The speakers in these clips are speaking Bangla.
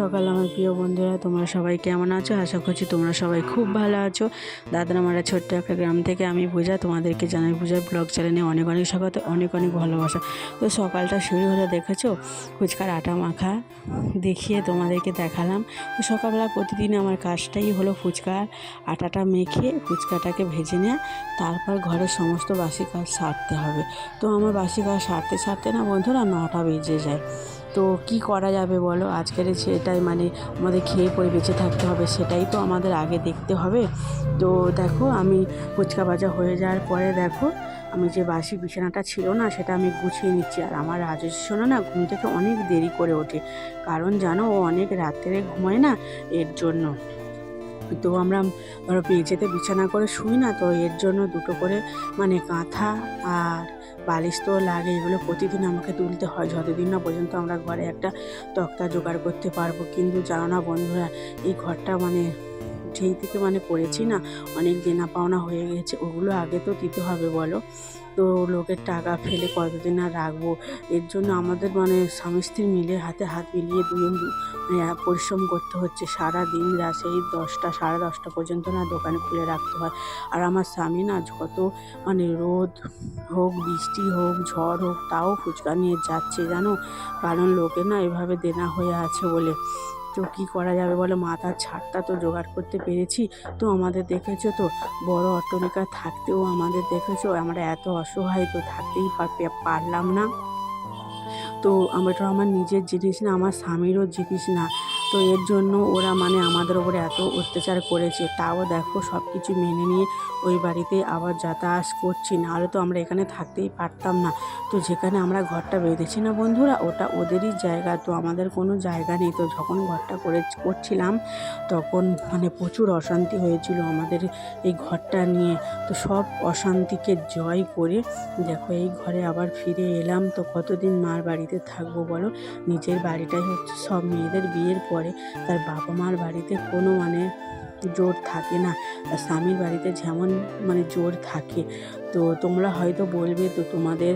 সকাল, আমার প্রিয় বন্ধুরা, তোমরা সবাই কেমন আছো? আশা করছি তোমরা সবাই খুব ভালো আছো। দাদারামারা ছোট্ট একটা গ্রাম থেকে আমি পূজা, তোমাদেরকে জানাই পূজার ব্লগ চ্যানেলে অনেক অনেক স্বাগত, অনেক অনেক ভালোবাসা। তো সকালটা শুরু হলে, দেখেছ? ফুচকার আটা মাখা, দেখিয়ে তোমাদেরকে দেখালাম। তো সকালবেলা প্রতিদিন আমার কাজটাই হলো ফুচকার আটাটা মেখে ফুচকাটাকে ভেজে নেওয়া তারপর ঘরের সমস্ত বাসি কাজ সারতে হবে। তো আমার বাসি কাজ সারতে সারতে না বন্ধুরা নটা বেজে যায়। তো কি করা যাবে বলো? আজকের সেটাই মানে আমাদের খেয়ে পরে বেঁচে থাকতে হবে, সেটাই তো আমাদের আগে দেখতে হবে। তো দেখো আমি ফুচকা ভাজা হয়ে যাওয়ার পরে দেখো, আমি যে বাসি বিছানাটা ছিল না, সেটা আমি গুছিয়ে নিচ্ছি। আর আমার রাজস্বনা না, ঘুম থেকে অনেক দেরি করে ওঠে। কারণ জানো, ও অনেক রাত্রে ঘুমায় না, এর জন্য। তো আমরা ধরো পেঁচেতে বিছানা করে শুই না, তো এর জন্য দুটো করে মানে কাঁথা আর বালিশ তো লাগে, এগুলো প্রতিদিন আমাকে তুলতে হয়। যতদিন না পর্যন্ত আমরা ঘরে একটা তক্তা জোগাড় করতে পারব। কিন্তু জানো না বন্ধুরা, এই ঘরটা মানে যেই থেকে মানে পড়েছি না, অনেক দেনা পাওনা হয়ে গেছে, ওগুলো আগে তো দিতে হবে, বলো। তো লোকের টাকা ফেলে কতদিন আর রাখব? এর জন্য আমাদের মানে স্বামী স্ত্রী মিলে হাতে হাত মিলিয়ে দুজন মানে পরিশ্রম করতে হচ্ছে। সারা দিন রাত সেই দশটা, সাড়ে দশটা পর্যন্ত না দোকানে খুলে রাখতে হয়। আর আমার স্বামী না যত মানে রোদ হোক, বৃষ্টি হোক, ঝড় হোক, তাও ফুচকা নিয়ে যাচ্ছে, জানো? কারণ লোকে না এভাবে দেনা হয়ে আছে বলে। তো কি করা যাবে বলো? মাথার ছাড়টা তো জোগাড় করতে পেরেছি। তো আমাদের দেখেছ তো? বড় অট্টলিকা থাকতেও আমাদের দেখেছ? আমরা এত অসহায় তো থাকতেই পারলাম না। তো আমরা তো আমার নিজের জিনিস না, আমার স্বামীরও জিনিস না। তো এর জন্য ওরা মানে আমাদের ওপরে এত অত্যাচার করেছে। তাও দেখো সব কিছু মেনে নিয়ে ওই বাড়িতে আবার যাতায়াত করছি। নাহলে তো আমরা এখানে থাকতেই পারতাম না। তো যেখানে আমরা ঘরটা বেঁধেছি না বন্ধুরা, ওটা ওদেরই জায়গা। তো আমাদের কোনো জায়গা নেই। তো যখন ঘরটা করে করছিলাম, তখন মানে প্রচুর অশান্তি হয়েছিল আমাদের এই ঘরটা নিয়ে। তো সব অশান্তিকে জয় করে দেখো এই ঘরে আবার ফিরে এলাম। তো কতদিন মার বাড়িতে থাকব বলো? নিজের বাড়িটাই হচ্ছে সব মেয়েদের বিয়ের পরে। তার বাবা মার বাড়িতে কোনো মানে জোর থাকে না। স্বামীর বাড়িতে যেমন মানে জোর থাকে, তো তোমরা হয়তো বলবে, তো তোমাদের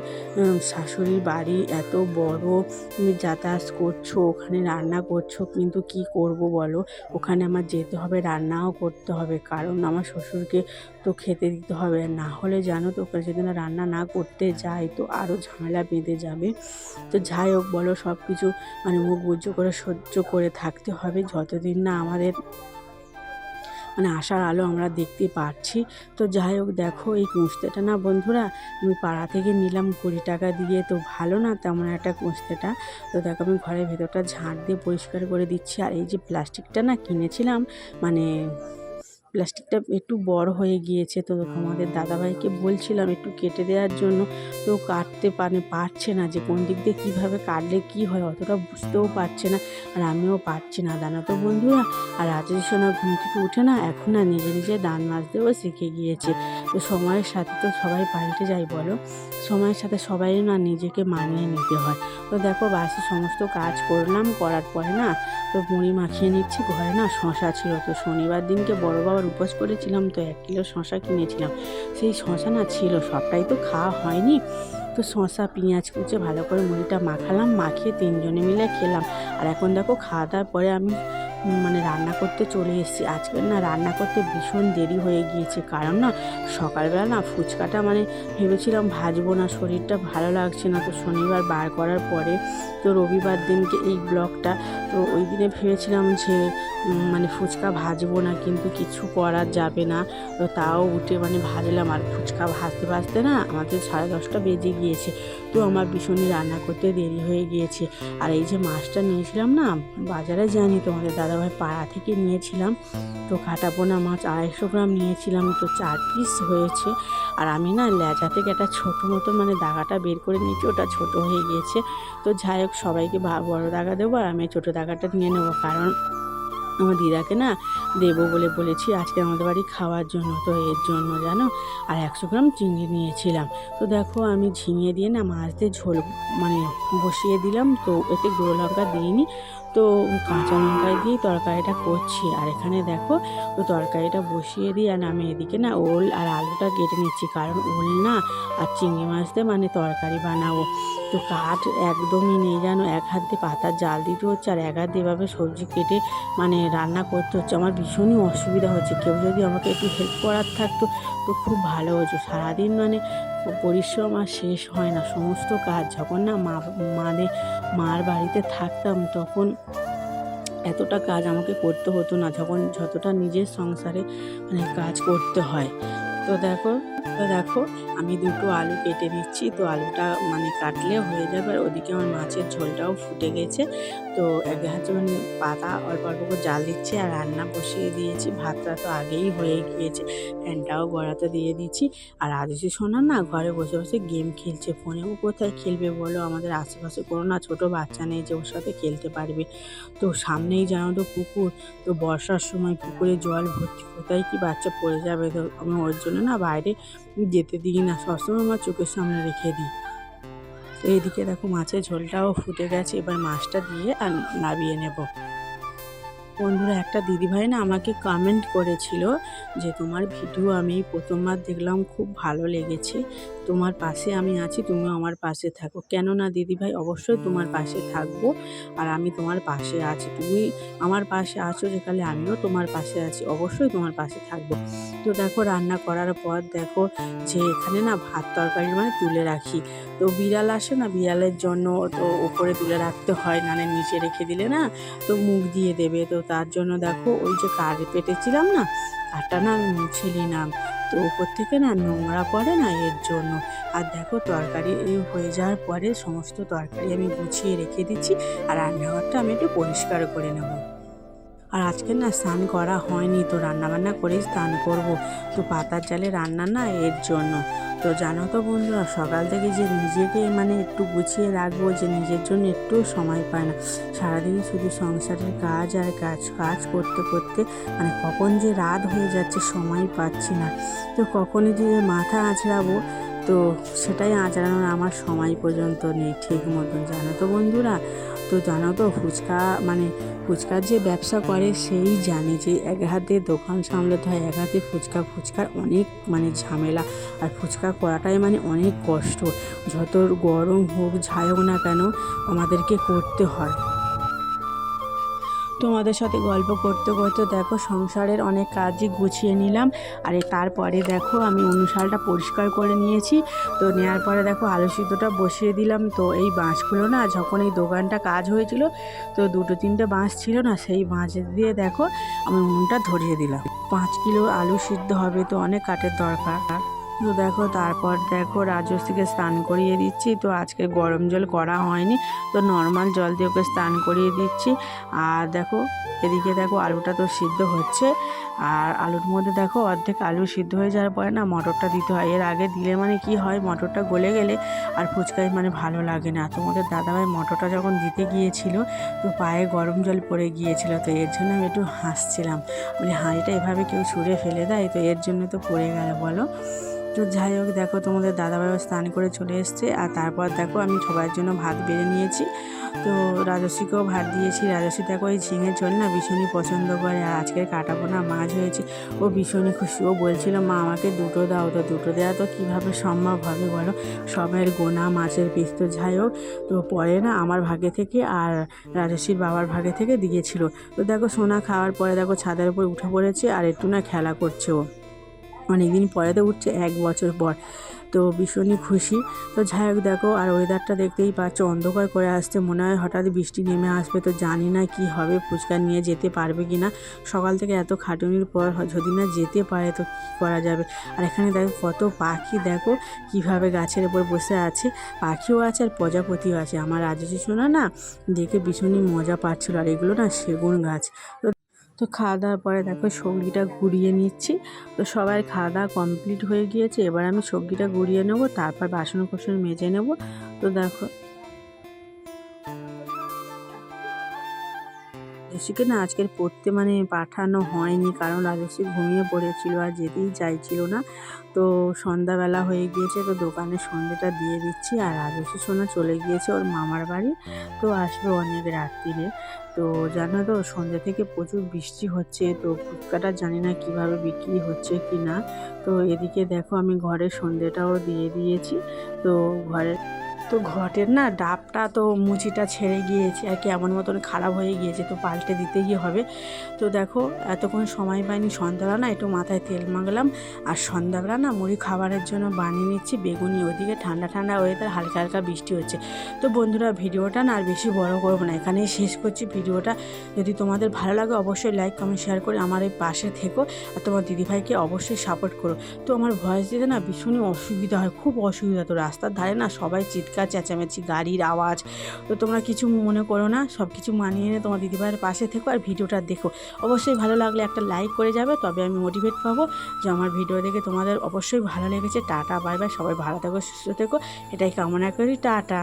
শাশুড়ির বাড়ি এত বড়, তুমি যাতায়াত করছ, ওখানে রান্না করছ, কিন্তু কি করব বলো? ওখানে আমার যেতে হবে, রান্নাও করতে হবে, কারণ আমার শ্বশুরকে তো খেতে দিতে হবে। না হলে জানো তো, ওখানে যদি না রান্না না করতে যাই, তো আরও ঝামেলা বেঁধে যাবে। তো যাই হোক বলো সব কিছু মানে মুখ বুজ্জ করে সহ্য করে থাকতে হবে। যতদিন না আমাদের মানে আসার আলো আমরা দেখতে পাচ্ছি। তো যাই হোক, দেখো এই কুঁচতেটা না বন্ধুরা, আমি পাড়া থেকে নিলাম কুড়ি টাকা দিয়ে। তো ভালো না তেমন একটা কুঁচতেটা। তো দেখো আমি ঘরের ভেতরটা ঝাঁট দিয়ে পরিষ্কার করে দিচ্ছি। আর এই যে প্লাস্টিকটা না কিনেছিলাম মানে প্লাস্টিকটা একটু বড় হয়ে গিয়েছে তো আমাদের দাদাভাইকে বলছিলাম একটু কেটে দেওয়ার জন্য। তো কাটতে পারে পারছে না যে কোন দিক দিয়ে কীভাবে কাটলে কী হয়, অতটা বুঝতেও পারছে না আর আমিও পারছি না। দানা তো বন্ধুরা, আর রাজের সোনা ঘুম থেকে উঠে না, এখন না নিজে নিজে দান মাজতেও শিখে গিয়েছে। তো সময়ের সাথে তো সবাই পাল্টে যায় বলো? সময়ের সাথে সবাই না নিজেকে মানিয়ে নিতে হয়। তো দেখো বাসে সমস্ত কাজ করলাম, করার পরে না তো মুড়ি মাখিয়ে নিচ্ছি, ঘরে না শশা ছিল। তো শনিবার দিনকে বড় বাবার উপোস করেছিলাম, তো এক কিলো শশা কিনেছিলাম। সেই শশা না ছিল, সবটাই তো খাওয়া হয়নি। তো শশা পেঁয়াজ কুচে, ভালো করে মুড়িটা মাখালাম, মাখিয়ে তিনজনে মিলে খেলাম। আর এখন দেখো খাওয়া দাওয়ার পরে আমি মানে রান্না করতে চলে এসেছি। আজকে না রান্না করতে ভীষণ দেরি হয়ে গিয়েছে। কারণ না সকালবেলা না ফুচকাটা মানে ভেবেছিলাম ভাজবো না, শরীরটা ভালো লাগছে না। তো শনিবার বার করার পরে, তো রবিবার দিনকে এই ব্লগটা, তো ওই দিনে ভেবেছিলাম যে মানে ফুচকা ভাজবো না, কিন্তু কিছু করা যাবে না। তো তাও উঠে মানে ভাজলাম, আর ফুচকা ভাজতে ভাজতে না আমাদের সাড়ে দশটা বেজে গিয়েছে। তো আমার ভীষণই রান্না করতে দেরি হয়ে গিয়েছে। আর এই যে মাছটা নিয়েছিলাম না, বাজারে জানি তোমাদের দাদাভাই পাড়া থেকে নিয়েছিলাম। তো কাটাপোনা মাছ আড়াইশো গ্রাম নিয়েছিলাম, তো চার পিস হয়েছে। আর আমি না লেজা থেকে একটা ছোটো মতো মানে দাগাটা বের করে নিয়েছি, ওটা ছোট হয়ে গিয়েছে। তো যাই হোক, সবাইকে বড় দাগা দেবো, আর আমি ছোটো দাগাটা নিয়ে নেব, কারণ আমার দিদাকে না দেবো বলে বলেছি, আজকে আমাদের বাড়ি খাওয়ার জন্য, তো এর জন্য জানো? আর একশো গ্রাম চিংড়ি নিয়েছিলাম। তো দেখো আমি ঝিঙে দিয়ে না মাছ দিয়ে ঝোল মানে বসিয়ে দিলাম, তো এতে গুঁড়ো লঙ্কা দিইনি। তো কাঁচা লঙ্কায় দিয়েই তরকারিটা করছি। আর এখানে দেখো, তো তরকারিটা বসিয়ে দিই আর আমি এদিকে না ওল আর আলুটা কেটে নিচ্ছি। কারণ ওল না আর চিংড়ি মাছ দিয়ে মানে তরকারি বানাবো। তো কাঠ একদমই নেই যেন এক হাত দিয়ে পাতার জাল দিতে হচ্ছে আর এক হাত দিয়ে এভাবে সবজি কেটে মানে রান্না করতে হচ্ছে। আমার ভীষণই অসুবিধা হচ্ছে। কেউ যদি আমাকে একটু হেল্প করার থাকতো তো খুব ভালো হতো। সারাদিন মানে পরিশ্রম আর শেষ হয় না। সমস্ত কাজ যখন না মা মানে মার বাড়িতে থাকতাম তখন এতটা কাজ আমাকে করতে হতো না। যখন যতটা নিজের সংসারে মানে কাজ করতে হয়। তো দেখো তো দেখো, আমি দুটো আলু কেটে নিচ্ছি। তো আলুটা মানে কাটলে হয়ে যাবে আর ওদিকে আমার মাছের ঝোলটাও ফুটে গেছে। তো এক হাতে মানে পাতা অল্প অল্প করে জাল দিচ্ছি আর রান্না বসিয়ে দিয়েছি। ভাতটা তো আগেই হয়ে গিয়েছে। ফ্যানটাও গড়াতে দিয়ে দিচ্ছি। আর আদিসি সোনা না ঘরে বসে বসে গেম খেলছে। ফোনেও কোথায় খেলবে বলো? আমাদের আশেপাশে কোনো না ছোটো বাচ্চা নেই যে ওর সাথে খেলতে পারবে। তো সামনেই জানো তো পুকুর। তো বর্ষার সময় পুকুরে জল ভর্তি কোথায় কি বাচ্চা পড়ে যাবে? তো আমি ওর জন্য না বাইরে যেতে দিই না, সবসময় আমার চোখের সামনে রেখে দিই। তো এদিকে দেখো মাছের ঝোলটাও ফুটে গেছে, এবার মাছটা দিয়ে আর নাবিয়ে নেব। বন্ধুরা, একটা দিদিভাই না আমাকে কমেন্ট করেছিল যে, তোমার ভিডিও আমি প্রথমবার দেখলাম, খুব ভালো লেগেছে। তোমার পাশে আমি আছি, তুমিও আমার পাশে থাকো। কেন কেননা দিদিভাই অবশ্যই তোমার পাশে থাকব আর আমি তোমার পাশে আছি। তুমি আমার পাশে আছো যেখানে আমিও তোমার পাশে আছি, অবশ্যই তোমার পাশে থাকব। তো দেখো, রান্না করার পর দেখো যে এখানে না ভাত তরকারি মানে তুলে রাখি। তো বিড়াল আসে না, বিড়ালের জন্য তো ওপরে তুলে রাখতে হয় নালে নিচে রেখে দিলে না তো মুখ দিয়ে দেবে। তো তার জন্য দেখো ওই যে কার পেটেছিলাম না কারটা না আমি মুছে নিলাম তো উপর থেকে না নোংরা পড়ে না এর জন্য। আর দেখো তরকারি হয়ে যাওয়ার পরে সমস্ত তরকারি আমি গুছিয়ে রেখে দিচ্ছি আর রান্নাঘরটা আমি একটু পরিষ্কার করে নেব। আর আজকে না স্নান করা হয়নি তো রান্নাবান্না করেই স্নান করব। তো পাতার জালে রান্না না এর জন্য। তো জানো তো বন্ধুরা, সকাল থেকে যে নিজেকে মানে একটু গুছিয়ে রাখব, যে নিজের জন্য একটু সময় পায় না। সারাদিন শুধু সংসারের কাজ আর কাজ কাজ করতে করতে মানে কখন যে রাত হয়ে যাচ্ছে সময় পাচ্ছি না। তো কখনই যে মাথা আঁচড়াবো, তো সেটাই আঁচড়ানোর আমার সময় পর্যন্ত নেই ঠিক মতন, জানো তো বন্ধুরা। তো জানো তো, ফুচকা মানে ফুচকার যে ব্যবসা করে সেই জানে যে এক হাতে দোকান সামলাতে হয়, এক হাতে ফুচকা, ফুচকার অনেক মানে ঝামেলা। আর ফুচকা করাটাই মানে অনেক কষ্ট। যত গরম হোক যাই হোক না কেন আমাদেরকে করতে হয়। তোমাদের সাথে গল্প করতে করতে দেখো সংসারের অনেক কাজই গুছিয়ে নিলাম। আর তারপরে দেখো আমি অনুসারটা পরিষ্কার করে নিয়েছি। তো নেওয়ার পরে দেখো আলু সিদ্ধটা বসিয়ে দিলাম। তো এই বাঁশগুলো না যখন এই দোকানটা কাজ হয়েছিল, তো দুটো তিনটে বাঁশ ছিল না, সেই বাঁশ দিয়ে দেখো আমি উনুনটা ধরিয়ে দিলাম। পাঁচ কিলো আলু সিদ্ধ হবে তো অনেক কাঠের দরকার। তো দেখো, তারপর দেখো রাজস্বীকে স্নান করিয়ে দিচ্ছি। তো আজকে গরম জল করা হয়নি, তো নর্মাল জল দিয়ে ওকে স্নান করিয়ে দিচ্ছি। আর দেখো, এদিকে দেখো আলুটা তো সিদ্ধ হচ্ছে। আর আলুর মধ্যে দেখো অর্ধেক আলু সিদ্ধ হয়ে যাওয়ার পরে না মটরটা দিতে হয়। এর আগে দিলে মানে কি হয়, মটরটা গলে গেলে আর ফুচকাই মানে ভালো লাগে না। তোমাদের দাদাভাই মটরটা যখন দিতে গিয়েছিল, তো পায়ে গরম জল পড়ে গিয়েছিল। তো এর জন্য আমি একটু হাসছিলাম। মানে হাঁড়িটা এভাবে কেউ ছুঁড়ে ফেলে দেয়, তো এর জন্য তো পড়ে গেল, বলো। তো যাই হোক, দেখো তোমাদের দাদাভাইও স্নান করে চলে এসছে আর তারপর দেখো আমি সবার জন্য ভাত বেড়ে নিয়েছি। তো রাজস্বীকেও ভাত দিয়েছি। রাজস্বী দেখো এই ঝিঙে ঝোল না ভীষণই পছন্দ করে আর আজকের কাটাপোনা মাছ হয়েছে। ও ভীষণই খুশি। ও বলছিল, মা, আমাকে দুটো দাও। তো দুটো দেওয়া তো কীভাবে সম্ভব হবে বলো? সবাইয়ের গোনা মাছের পিস। তো যাই হোক, তো পরে না আমার ভাগে থেকে আর রাজস্বীর বাবার ভাগে থেকে দিয়েছিল। তো দেখো সোনা খাওয়ার পরে দেখো ছাদের উপর উঠে পড়েছে আর একটু না খেলা করছে ও। অনেকদিন পরে তো উঠছে, এক বছর পর। তো ভীষণই খুশি। তো যাই হোক দেখো, আর ওয়েদারটা দেখতেই পাচ্ছ, অন্ধকার করে আসছে, মনে হয় হঠাৎ বৃষ্টি নেমে আসবে, তো জানি না কি হবে, ফুচকা নিয়ে যেতে পারবে কি না সকাল থেকে এত খাটুনির পর যদি না যেতে পারে, তো কী করা যাবে? আর এখানে দেখো, কত পাখি, দেখো, কীভাবে গাছের উপর বসে আছে। পাখিও আছে, আর প্রজাপতিও আছে। আমার রাজস্বী শোনা না, দেখে ভীষণই মজা পাচ্ছিল, আর এগুলো না সেগুন গাছ। তো তো খাওয়া দাওয়ার পরে দেখো সবজিটা ঘুরিয়ে নিচ্ছি। তো সবাই খাওয়া দাওয়া কমপ্লিট হয়ে গিয়েছে, এবার আমি সবজিটা ঘুরিয়ে নেব, তারপর বাসন কোসন মেজে নেব। তো দেখো রাজস্বীকে না আজকের পড়তে মানে পাঠানো হয়নি, কারণ রাজস্বী ঘুমিয়ে পড়েছিল আর যেতেই চাইছিল না। তো সন্ধ্যাবেলা হয়ে গিয়েছে, তো দোকানে সন্ধ্যেটা দিয়ে দিচ্ছি আর রাজস্বী সোনা চলে গিয়েছে ওর মামার বাড়ি। তো আসবে অনেক রাত্রিরে। তো জানো তো, সন্ধ্যে থেকে প্রচুর বৃষ্টি হচ্ছে, তো ফুচকাটা জানি না কীভাবে বিক্রি হচ্ছে কি না। তো এদিকে দেখো আমি ঘরে সন্ধ্যেটাও দিয়ে দিয়েছি। তো ঘরে তো ঘটের না, ডাবটা তো মুচিটা ছেড়ে গিয়েছে আর কেমন মতন খারাপ হয়ে গিয়েছে, তো পাল্টে দিতে গিয়ে হবে। তো দেখো, এতক্ষণ সময় পাইনি সন্ধ্যাবেলা না একটু মাথায় তেল মাখলাম, আর সন্ধ্যাবেলা না মুড়ি খাবারের জন্য বানিয়ে নিচ্ছি, বেগুনি ওদিকে ঠান্ডা ঠান্ডা ওয়েদার হালকা হালকা বৃষ্টি হচ্ছে। তো বন্ধুরা, ভিডিওটা না আর বেশি বড় করব না, এখানেই শেষ করছি ভিডিওটা। যদি তোমাদের ভালো লাগে অবশ্যই লাইক কমেন্ট শেয়ার করে আমার এই পাশে থেকো, আর তোমার দিদিভাইকে অবশ্যই সাপোর্ট করো। তো আমার ভয়েস দিতে না ভীষণই অসুবিধা হয়, খুব অসুবিধা তো রাস্তার ধারে না সবাই চিৎকার চেঁচামেচি, গাড়ির আওয়াজ। তো তোমরা কিছু মনে করো না সব কিছু মানিয়ে নিয়ে তোমার দিদিভাইয়ের পাশে থেকো আর ভিডিওটা দেখো। অবশ্যই ভালো লাগলে একটা লাইক করে যাবে, তবে আমি মোটিভেট পাবো যে আমার ভিডিও দেখে তোমাদের অবশ্যই ভালো লেগেছে। টাটা বাই বাই সবাই ভালো থেকো, সুস্থ থেকো। এটাই কামনা করি, টাটা।